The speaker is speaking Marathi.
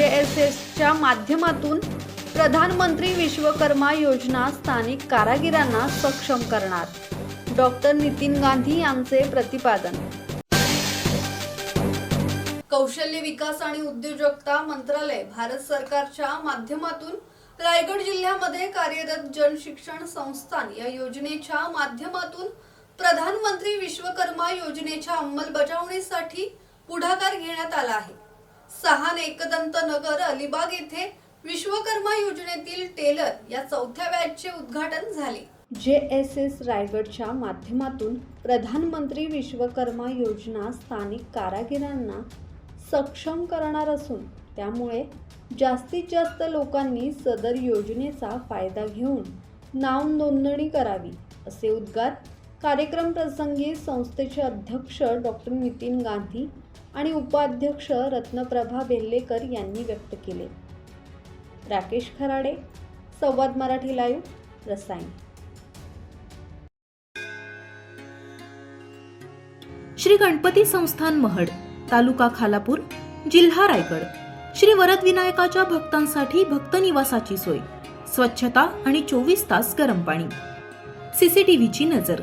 एस एसच्या माध्यमातून प्रधानमंत्री विश्वकर्मा योजना स्थानिक कारागिरांना सक्षम करणार. डॉक्टर नितीन गांधी यांचे प्रतिपादन. कौशल्य विकास आणि उद्योजकता मंत्रालय भारत सरकारच्या माध्यमातून रायगड जिल्ह्यामध्ये कार्यरत जन शिक्षण संस्थान या योजनेच्या माध्यमातून प्रधानमंत्री विश्वकर्मा योजनेच्या अंमलबजावणीसाठी पुढाकार घेण्यात आला आहे. सहान एकदंत नगर अलिबाग येथे विश्वकर्मा योजनेतील टेलर या चौथ्या बॅचचे उद्घाटन झाले. जे एस एस रायगडच्या माध्यमातून प्रधानमंत्री विश्वकर्मा योजना स्थानिक कारागिरांना सक्षम करणार असून त्यामुळे जास्तीत जास्त लोकांनी सदर योजनेचा फायदा घेऊन नाव नोंदणी करावी असे उद्गार कार्यक्रम प्रसंगी संस्थेचे अध्यक्ष डॉक्टर नितीन गांधी आणि उपाध्यक्ष रत्नप्रभा बेल्लेकर यांनी व्यक्त केले. राकेश खराडे संवाद मराठी लाईव्ह रसायन. श्री गणपती संस्थान महड तालुका खालापूर जिल्हा रायगड. श्री वरद विनायकाच्या भक्तांसाठी भक्त निवासाची सोय. स्वच्छता आणि चोवीस तास गरम पाणी. सीसीटीव्हीची नजर.